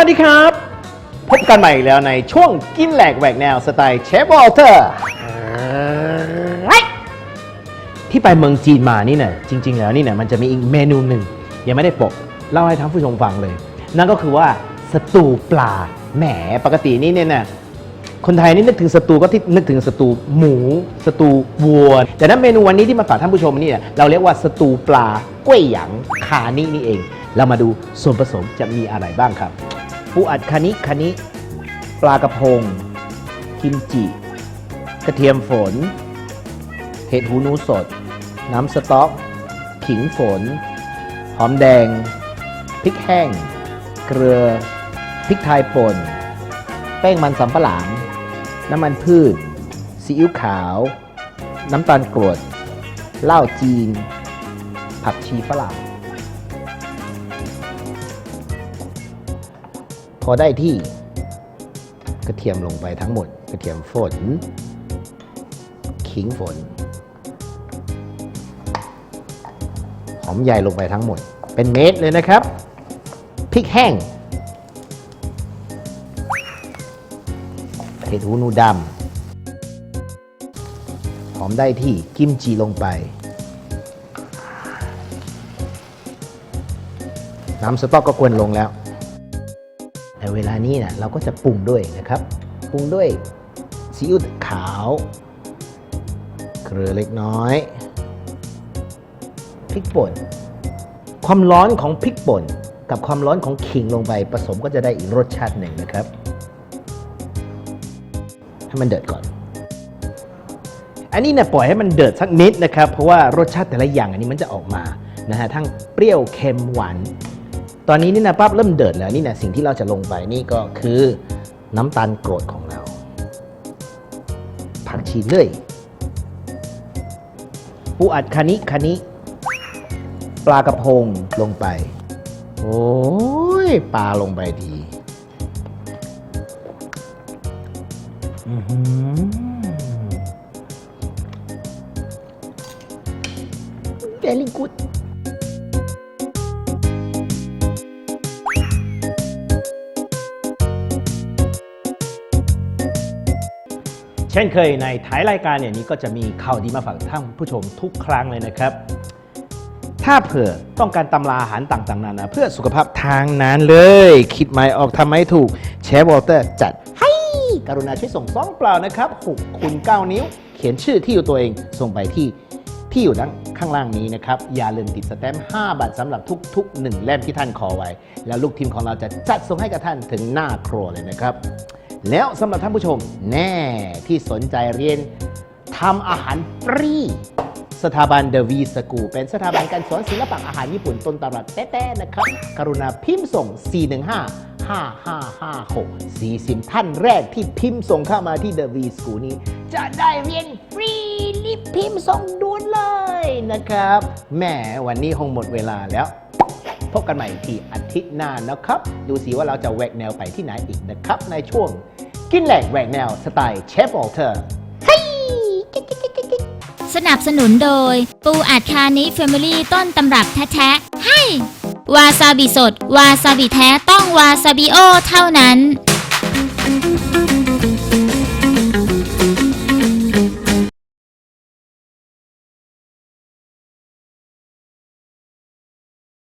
วัสดีครับ พบกันใหม่อีกแล้วในช่วงกินแหลกแหวกแนวสไตล์เชฟวอลเตอร์ที่ไปเมืองจีนมานี่เนี่ยจริง ๆ แล้วนี่เนี่ยมันจะมีอีกเมนูหนึ่งยังไม่ได้ปกเล่าให้ท่านผู้ชมฟังเลย นั่นก็คือว่าสตูปลาแหมปกตินี่เนี่ยนะคนไทยนี่นึกถึงสตูก็ที่นึกถึงสตูหมูสตูวัวแต่นั้นเมนูวันนี้ที่มาฝากท่านผู้ชมนี่เนี่ยเราเรียกว่าสตูปลากล้วยหยางคานี่นี่เอง เรามาดูส่วนผสมจะมีอะไรบ้างครับ ปูอัดคานิคานิปลากระพง กิมจิ กระเทียมฝน เห็ดหูหนูสด น้ำสต๊อก ขิงฝน หอมแดง พริกแห้ง เกลือ พริกไทยป่น แป้งมันสำปะหลัง น้ำมันพืช ซีอิ๊วขาว น้ำตาลกรวดเหล้าจีน ผักชีฝรั่ง อได้ที่กระเทียมลงไปทั้งหมด กระเทียมฝน ขิงฝน หอมใหญ่ลงไปทั้งหมด เป็นเม็ดเลยนะครับ พริกแห้งเห็ดหูหนูดำ หอมได้ที่กิมจิลงไป น้ำสต๊อกก็ควรลงแล้ว แต่เวลานี้นะเราก็จะปรุงด้วยนะครับ ปรุงด้วยซีอิ๊วขาว เกลือเล็กน้อยพริกป่น ความร้อนของพริกป่น กับความร้อนของขิงลงไปผสมก็จะได้อีกรสชาติหนึ่งนะครับ ให้มันเดือดก่อน อันนี้เนี่ยปล่อยให้มันเดือดสักนิดนะครับ เพราะว่ารสชาติแต่ละอย่างอันนี้มันจะออกมานะฮะทั้งเปรี้ยวเค็มหวาน ตอนนี้นี่นะปั๊บเริ่มเดือดแล้วนี่นะสิ่งที่เราจะลงไปนี่ก็คือน้ำตาลกรดของเรา ผักชีเลื่อยปูอัดคานิคานิปลากระพงลงไป โอ้ยปลาลงไปทีอื้อหือ very ช่นเคยในท้ายรายการเนี่ยนี้ก็จะมีข่าวดีมาฝากท่านผู้ชมทุกครั้งเลยนะครับ ถ้าเผื่อต้องการตำราอาหารต่างๆนานาเพื่อสุขภาพทางนั้นเลย คิดไม่ออกทำไม่ถูกเชฟวอลเตอร์จัดให้กรุณาช่วยส่งซองเปล่านะครับ6คูณ9นิ้ว เขียนชื่อที่อยู่ตัวเองส่งไปที่ที่อยู่ด้านข้างล่างนี้นะครับ อย่าลืมติดสแตมป์5บาทสำหรับทุกๆ 1 เล่มที่ท่านขอไว้ แล้วลูกทีมของเราจะจัดส่งให้กับท่านถึงหน้าครัวเลยนะครับ แล้วสำหรับท่านผู้ชมแน่ที่สนใจเรียนทำอาหารฟรี สถาบันเดวีสกูเป็นสถาบันการสอนศิลปะอาหารญี่ปุ่นต้นตำรับแต้ๆนะครับ กรุณาพิมพ์ส่ง 415 5556 40 ท่านแรกที่พิมพ์ส่งเข้ามาที่ The V School นี้ จะได้เรียนฟรีรีบพิมพ์ส่งด่วนเลยนะครับแหมวันนี้คงหมดเวลาแล้ว พบกันใหม่ที่อาทิตย์หน้านะครับ ดูสิว่าเราจะแหวกแนวไปที่ไหนอีกนะครับ ในช่วงกินแหลกแหวกแนวสไตล์เชฟวอลเตอร์สนับสนุนโดย ปูอัดคานิเฟมิลี่ต้นตำรับแท้ๆให้วาซาบิสด วาซาบิแท้ต้องวาซาบิโอเท่านั้น